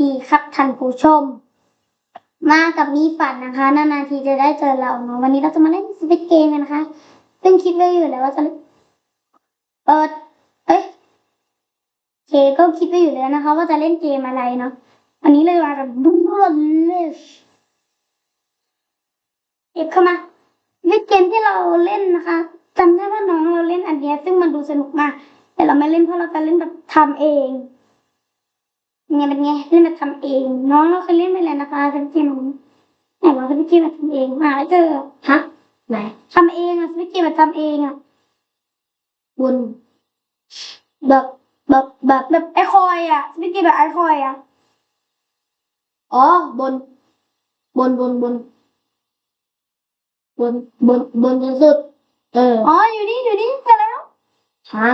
ดีครับท่านผู้ชม มากับมีฝันนะคะ นานๆทีจะได้เจอเราเนาะวันนี้เราจะมาเล่นสวิตเกมกันนะคะ ซึ่งคิดไว้อยู่แล้วว่าจะเปิดเอ้ยเคก็คิดไว้อยู่แล้วนะคะ ว่าจะเล่นเกมอะไรเนาะวันนี้เลยมากับบุลเลชเก็บเข้ามาเล่นเกมที่เราเล่นนะคะจำได้ว่าน้องเราเล่นอันนี้ซึ่งมันดูสนุกมาก แต่เราไม่เล่นเพราะเราจะเล่นแบบทำเอง เนี่ยเป็นไงเล่นแบบทำเอง น้องเราเคยเล่นไปแล้วนะคะสวิตเกมไหนว่าสวิตเกมแบบทำเองหาไม่เจอฮะไหนทำเองอะสวิตเกมแบบทำเองอะบนแบบแบบแบบแบบไอคอยอะสวิตเกมแบบไอคอยอะอ๋อบน บนบนบนบนบนบนจนสุด เอออ๋ออยู่นี่อยู่นี่เจอแล้วหา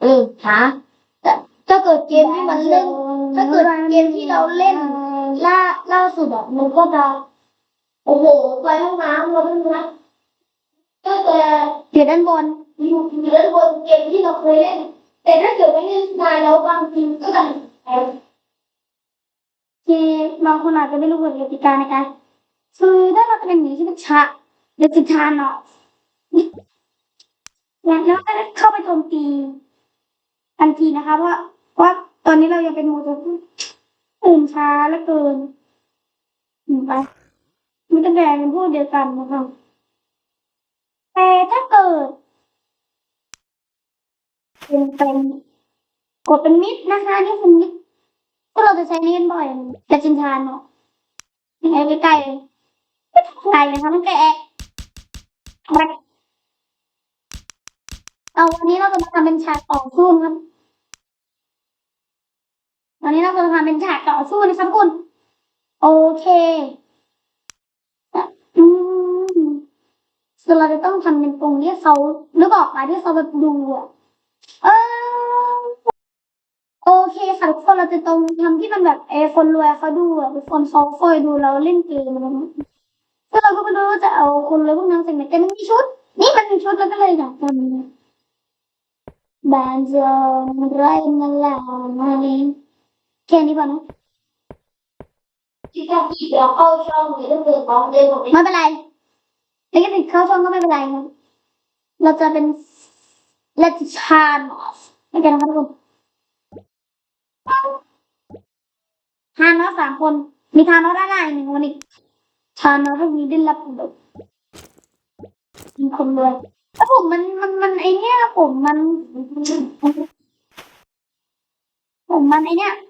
เออหาแต่ถ้าเกิดเกมที่มันเล่น ถ้าเกิดเกมที่เราเล่นล่าล่าสุดอะมันก็จะโอ้โหไปห้องน้ำเราไม่รู้นะก็แต่อยู่ด้านบนอยู่อยู่ด้านบนเกมที่เราเคยเล่น แต่ถ้าเกิดไม่เล่นนานแล้วบางทีก็จะแอบที่บางคนอาจจะไม่รู้กฎกติกานะคะคือถ้าเราเป็นอย่างนี้ที่เป็นชาเดี๋ยวจะทานเนาะแล้วแล้วก็เข้าไปโจมตีทันทีนะคะเพราะเพราะ ตอนนี้เรายังเป็นโมโตตื่นช้าเหลือเกินอืมไปไมันจะแบ่งเป็นพูดเดียวกันนะคะแต่ถ้าเกิดเป็นเป็นกดเป็นมิดนะคะนี่เป็นมิดพวกเราจะใช้เล่นบ่อยกระจินทานเนาะยังไงใกล้ๆไม่ทำไกลนะคะมันแกะเอาวันนี้เราจะมาทำเป็นฉากต่อสู้ครับ วันนี้เราจะมาทำเป็นฉากต่อสู้นะครับคุณ โอเคคือเราจะต้องทำเป็นตรงที่เขานึกออกมาที่เขาแบบดูอะเออโอเคค่ะทุกคนเราจะตรงทำที่มันแบบเอคนรวยเขาดูอะคนเขาคอยดูเราเล่นเกมอะไรแบบนี้ก็เราก็ไม่รู้ว่าจะเอาคนรวยพวกนั้นใส่ไหนแต่มันมีชุด นี่มันมีชุดแล้วก็เลยอยากทำบานจง แค่นี้ก่อนนะที่ถ้าพี่เราเข้าช่องหรือถ้าเกิดของเดินของไม่เป็นไรแล้วก็ติดเข้าช่องก็ไม่เป็นไรครับเราจะเป็นเลติชานไม่กันนะครับทุกคนทานอสสามคน มีทานอสด้านหน้าอีกหนึ่งคนอีกทานอสพวกนี้ได้รับผลมีคนรวยแล้วผมมันมันมันไอเนี้ยผมมัน ผมมันไอเนี้ยผ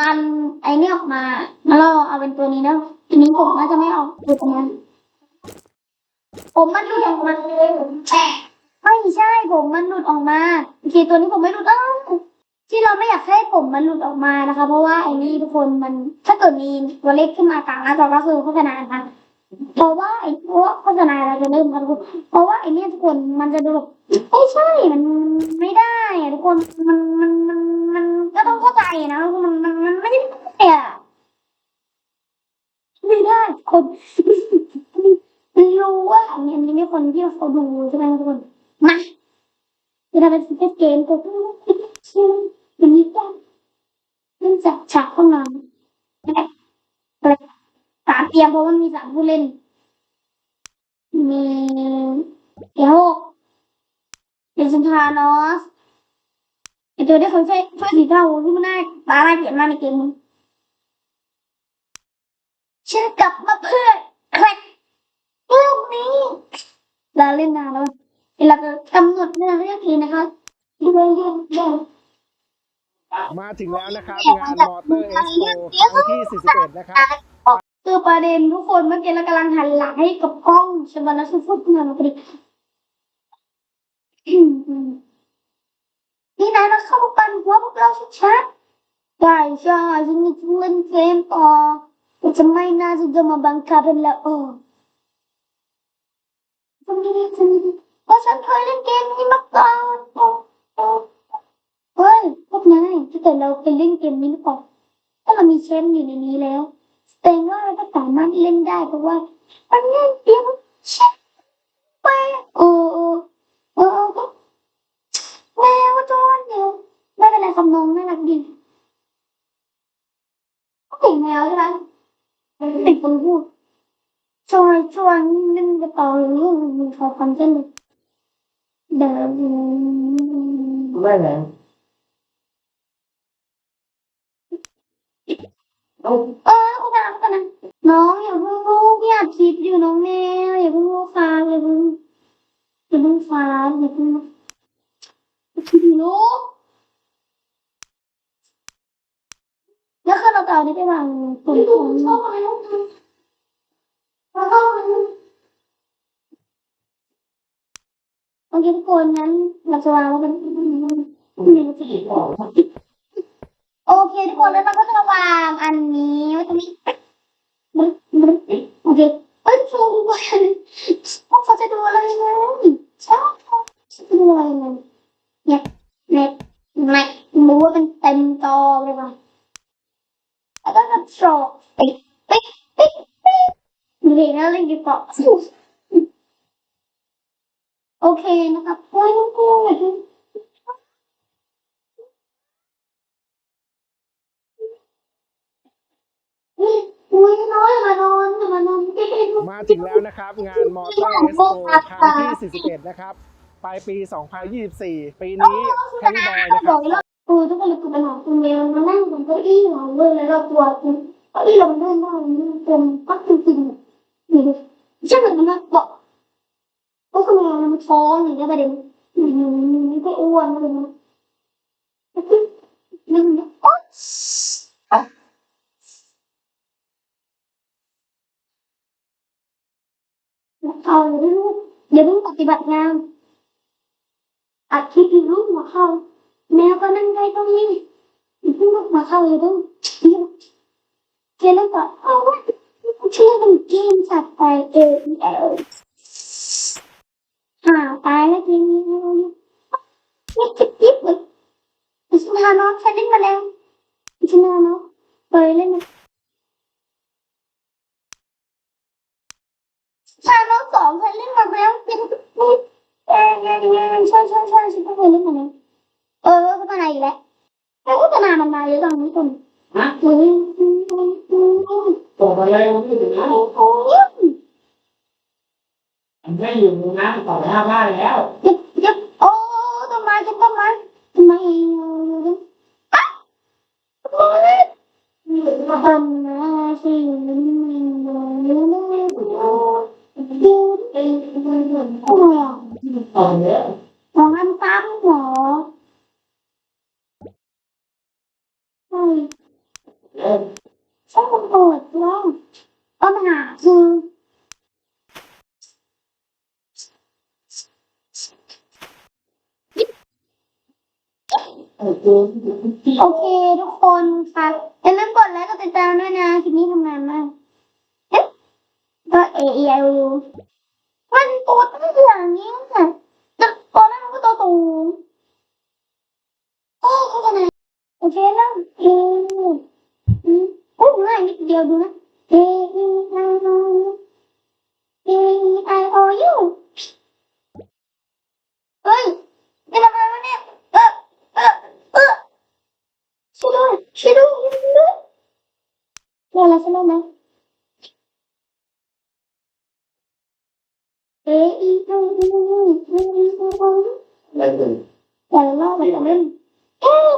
มันไอเนี้ยออกมาแล้วเราเอาเป็นตัวนี้แล้วทีนี้ผมน่าจะไม่ออกดูตรงนั้นผมมันหลุดออกมาไม่ใช่ผมมันหลุดออกมาโอเคตัวนี้ผมไม่หลุดอ้าวที่เราไม่อยากให้ผมมันหลุดออกมานะคะ เพราะว่าไอ้นี่ทุกคนมันถ้าเกิดมีตัวเลขขึ้นมากลางหน้าจอก็คือโฆษณานะคะเพราะว่าไอ้พวกโฆษณาเราจะเริ่มกันทุกคนเพราะว่าไอ้นี่ทุกคนมันจะดูแบบไม่ใช่มันไม่ได้อะทุกคนมันมันมัน มันก็ต้องเข้าใจนะมันมันมันไม่ได้อะไม่ได้คนรู้ว่าอันนี้อันนี้มีคนที่เขาดูใช่ไหมทุกคนมาจะทำเป็นสเก็ตเกมตัวตู้ชื่ออย่างนี้กันเนื่องจากฉากห้องนอนอะไรสามเตียงเพราะว่ามีสามผู้เล่น มีเอโฮกเอเซนทานอส ตัวที่เขาช่วยช่วยสีเทาที่มันน่าตาลายเปลี่ยนมาในเกมนี้ฉันกลับมาเพื่อแคร็กลูกนี้เราเล่นนานแล้วเราจะกำหนดเนื้อเรื่องทีนะคะเรื่องเรื่องเรื่องมาถึงแล้วนะครับงานมอเตอร์เอ็กซ์โปครั้งที่ 41 นะครับคือประเด็นทุกคนเมื่อกี้เรากำลังหันหลังให้กับกล้องใช่ไหมแล้วคือพูดเงินพอดี นี่นายมาเข้ามาปั่นหัวพวกเราชัดๆใช่ใช่ฉันมีจะเล่นเกมต่อแต่จะไม่น่าจะมาบังคับเป็นละเออทำดีๆทำดีๆเพราะฉันเคยเล่นเกมนี้มาก่อนเฮ้ยพวกนายถ้าเกิดเราเคยเล่นเกมนี้มาก่อนถ้าเรามีแชมป์อยู่ในนี้แล้วแสดงว่าเราก็สามารถเล่นได้เพราะว่ามันเล่นเกมแชมป์ไปโอ้โอ้โอ้โอ้แมวจอนเดียวไม่เป็นไรคำนองน่ารักดี คนพูดช่วยช่วย นึงจะต่อเรื่องมีขอคำเช่นเดิมไม่เลยเอาเออคุณน้ำกันนะน้องอย่าเพิ่งลูกพี่อัดคลิปอยู่น้องแมวอย่าเพิ่งลูกฟ้าอย่าเพิ่งอย่าเพิ่งฟ้าอย่าเพิ่งคิดลูกแล้วคือเราจะเอาได้ไปวางตรงตรงชอบอะไรลูกทำแล้วก็ โอเคทุกคนนั้นเราจะวางไว้เป็นมีสีของโอเคทุกคนแล้วเราก็จะวางอันนี้ไว้ตรงนี้บึ๊บบึ๊บโอเคเอ้ยฟูไปเขาจะดูอะไรไงใช่เขาจะดูอะไรไงเนี่ยเน็ตแม็กมูว่าเป็นเต็มจอเลยว่ะแล้วก็จะโชว์ปิ๊กปิ๊กปิ๊กปิ๊กดูดินะเล่นดีกว่า โอเคนะครับโอ้ยน้องกูอย่าเพิ่งอุ้ยน้อยมานอนมานอนไม่ได้ดูมาถึงแล้วนะครับ งานมอเตอร์เอ็กโปครั้งที่ 41 นะครับ ปลายปี 2024 ปีนี้แคลิบอยนะครับคือทุกคนคือปัญหาคุณเมลมานั่งบนเก้าอี้ของเราเลยแล้วเรากลัวคุณเก้าอี้เราเลื่อนได้มันเป็นก็จริงๆนี่ใช่เหมือนมันบอก ก็คือมันท้องอย่างเงี้ยประเด็นมันก็อ้วนเลยนะมันโอ๊ยเอาลูกเดี๋ยวเพิ่งปฏิบัติงานอัดคลิปอยู่ลูกหัวเข้า แมวก็นั่งใกล้ตรงนี้เพิ่งลูกหัวเข้าอยู่ตรงเดี๋ยวเจนแล้วก็เอาเชื่อมันกินสัตว์ไปเออเออ หาตายแล้วทีนี้เนี่ยจิบยิบเลยฉันหาน้องฉันเล่นมาแล้วฉันหาน้องเปิดเล่นมาชาน้องสองฉันเล่นมาแล้วยังไม่เออเออเออใช่ใช่ใช่ฉันก็เคยเล่นมาแล้วเออพัฒนาอีกแล้วแต่พัฒนามันมาเยอะจังทุกคนนะอืมอืมอืมอืมอืมส่งมาเลย วันที่ถึงนะโอ้โหไม่อยู่นะต่อหน้าบ้านแล้วยึบยึบโอ้ต้นไม้ต้นต้นไม้ต้นไม้อะโอ้ยต้นไม้สิดูดิโอ้ยต่อเยอะมองอันซ้ำหัวเฮ้ยเออฉันคงเปิดแล้วปัญหาคือ เออคือที่ โอเคทุกคนค่ะอย่าลืมกดไลค์กดติดตามด้วยนะคลิปนี้ทำงานมากเอ๊ะก็ A E I O U มันตัวตั้งอย่างนี้ค่ะแต่ตอนนั้นมันก็ตัวสูงโอ้เข้าขนาดโอเคแล้วเออืมโอ้ง่ายนิดเดียวดูนะ A E I O U A E I O U เฮ้ยนี่ทำอะไรวะเนี่ย ช่วยด้วยช่วยด้วยช่วยด้วยเรียนอะไรช่วยด้วยไหมเออีอูอูอูอูอูอูอะไรถึงแต่ละรอบมันจะเล่นเอ๊ะ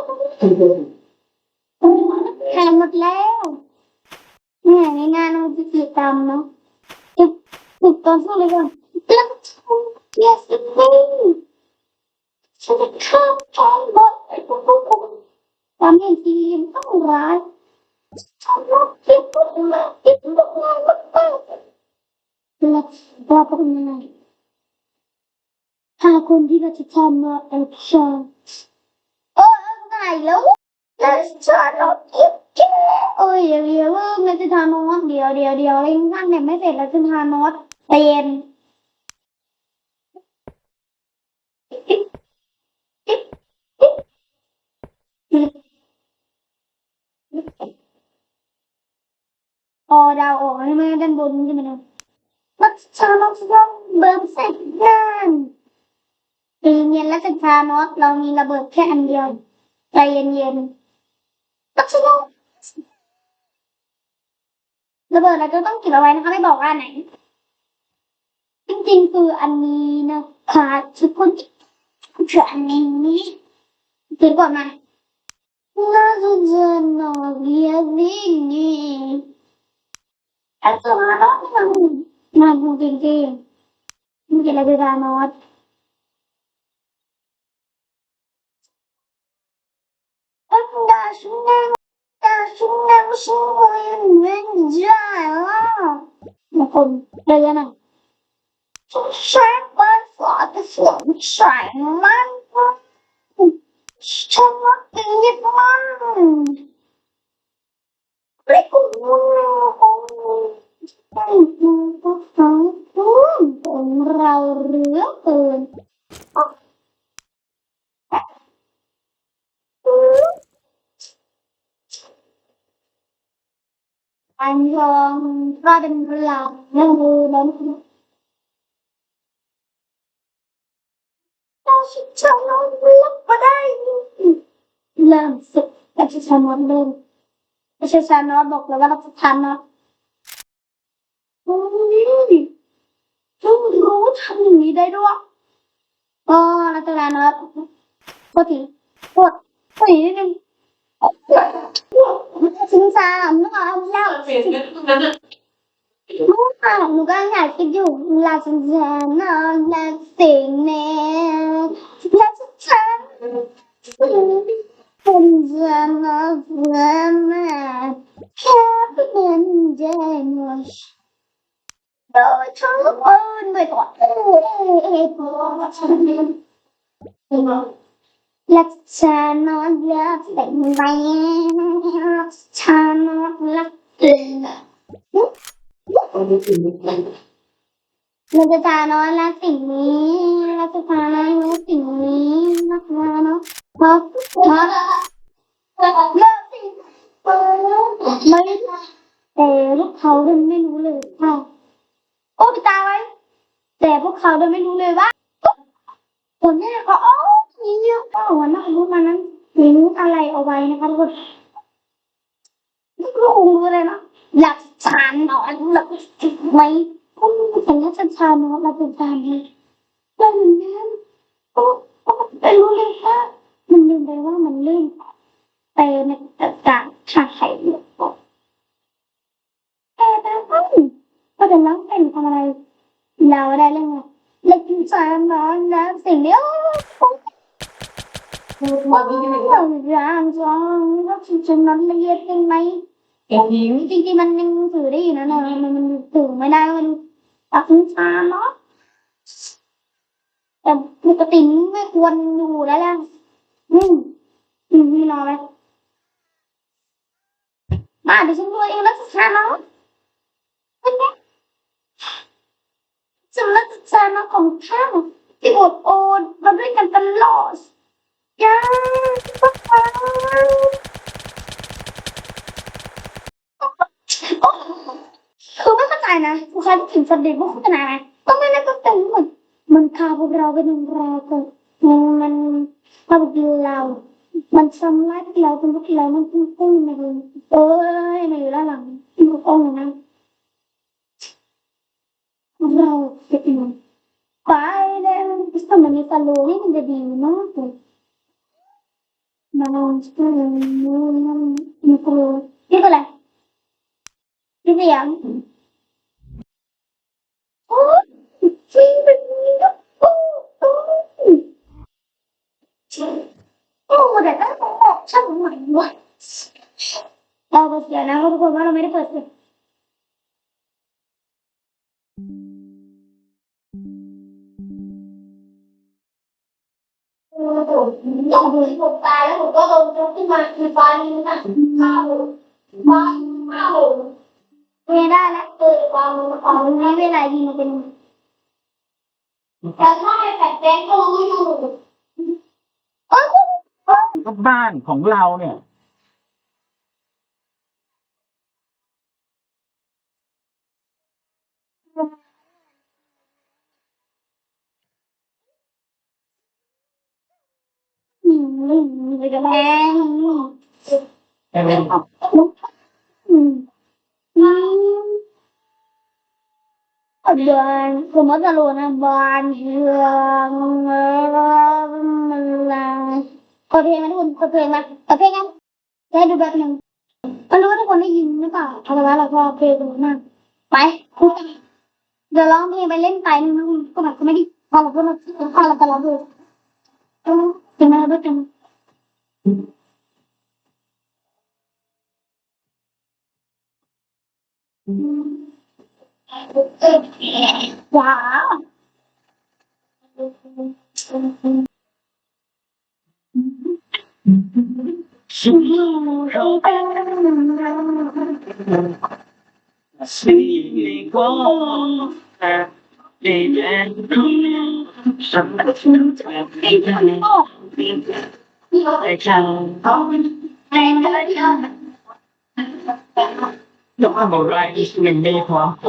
แข่งหมดแล้วเนี่ยในงานมันจะกิจกรรมเนาะจุดจุดตอนสู้เลยก่อนแล้วทำ yes it is ฉันจะข้ามแกงบดไอ้พวกพวกพวกตอนนี้ทีมต้องร้ายทำรับเก็บพวกมาเก็บพวกงานมากๆและเราเป็นยังไงหาคนที่เราจะทำมาแอคชั่นเออไงแล้วแล้วฉันราเก็บแค่เอ้ยเดี๋ยวเดี๋ยวมันจะทานอสเดี๋ยวเดี๋ยวเดี๋ยวเร่งสร้างเนี่ยไม่เสร็จแล้วจะทานอสเต็น พอดาวออกให้แม่ด้านบนใช่ไหมนะรักษาน้องต้องเบิร์มเสร็จงานปีเย็นและจะทานอสเรามีระเบิดแค่อันเดียว ใจเย็นๆรักษาน้องระเบิดเราจะต้องเก็บเอาไว้นะคะ ไม่บอกว่าไหน จริงๆ คืออันนี้นะคะทุกคนคืออันนี้เก็บก่อนมา น่าจะเจอหนอกเยี ยดนี่นี่อาจารย์น่าน่า เริ่มสึกอาจารย์ชานอตเริ่มอาจารย์ชานอตบอกแล้วว่าเราจะทำนะโอ้ยต้องรู้ทำอย่างนี้ได้ด้วยก็นักแสดงนะปกติปวดปวดนิดนึงถึงซาหนะอะแล้วลูกค่ะหนูก็อยากจะอยู่ลาซินซานอนลาสิงเน่ลาสันจาน อนและสิ่งนี้เราจะจานอนรักสิ่งนี้เราจะจานอนรู้สิ่งนี้นะคะเนาะเลิกสิเปิดไม่แต่พวกเขาเดินไม่รู้เลยค่ะโอ้ไปตาไว้ แต่พวกเขาเดินไม่รู้เลยว่าคนแรกก็อ๋อนี่เยอะก็วันนั้นรู้มานั้นทิ้งอะไรเอาไว้นะคะทุกคนไม่รู้รู้เลยนะหลักฐานนอนหลักไว้ฉันก็จะทานนะเราเป็นแฟนเลยแต่เหมือนกันโอ้โอ้แต่รู้เลยว่า มันลืมไปว่ามันลื่นไปในการชาไข่เลือดออกแต่แต่ก็ก็จะร้องเป็นทำอะไรเราได้เรื่องไรเล็กจานนอนแล้วสิ่งเดียวเร่างจองแล้วฉันนอนละเอียดยังไงจริงๆมันยังถือได้อยู่นะเนี่ยมันมันถือไม่ได้มันตัดชาเนาะแต่ปกติไม่ควรอยู่แล้วแหละ อืมอืมนี่รอไว้มาเดี๋ยวฉันดูเองแล้วจะชาเนาะเป็นไงสำนักชาเนาของข้าที่อดโอนมาด้วยกันตลอดจ้าป๊าป๊าคือไม่เข้าใจนะลูกค้าที่ถึงสเด็จว่าโฆษณาไหมก็ไม่ได้ก็เป็นเหมือนมันคาพวกเราเป็นแรงกัน มันมันพาพวกเรามันซ้ำร้ายพวกเราเป็นพวกเรามันพุ่งพุ่งมาเลยโอ้ยมาอยู่ด้านหลังมันอ้องนะเราจะเป็นไปแล้วถ้ามันมีฟาโลนี่มันจะดีมากเลยมันจะมีมันมีฟาโลนี่ก็อะไรพี่เสียงโอ้ยจริงเป็นนี้ก็โอ้โอ้โอ้แต่ก็บอกช่างใหม่ว่ะ เราเปิดเสียงนะทุกคนว่าเราไม่ได้เปิดเสียงผมตายแล้วผมก็โดนยกขึ้นมาคือฟ้านี้นะข้าวฟ้าข้าวไม่ได้แล้วเกิดความของนี้เวลายิงเป็นแต่ถ้าไม่แปลกแปลงก็รู้อยู่บ้านของเราเนี่ย บ้านสมมติเ cái luôn là đoàn trường là có thể mà con có thể mà có thể nhá để được แบบหนึ่งมันรู้ว่าทุกคนได้ยินหรือเปล่าเพราละว่าเราชอบเพลงกัมากไปเดี๋ยวร้องเพลงไปเล่นไปนึงก็แบบก็ไม่ดีพอเราพูดเราพอเราจะร้องเพลง ยที่ฉันต้องต่อไปฉัน อยากให้ตัวไม่ใช่มันน้อยกว่าเ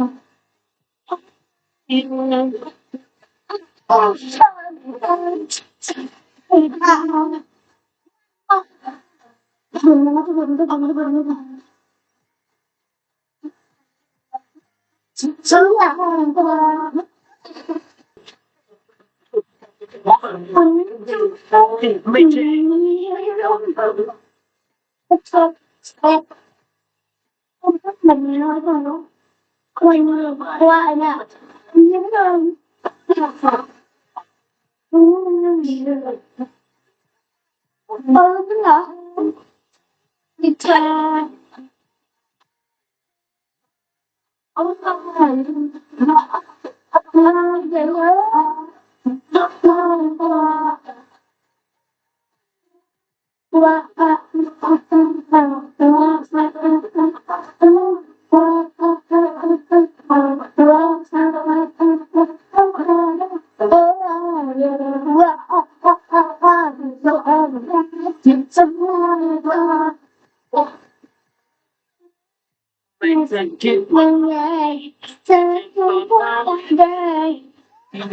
นาะควรว่าเนี่ยยังเดิมเ Oh, my God.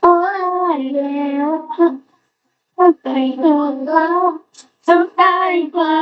แบบเออ ผมว่าครั้งเราย่อบอกบอกบอกว่ามีฉันสร้างเท่าไรโอ้ยแล้วถ้าไปเดินแล้วทำได้กว่า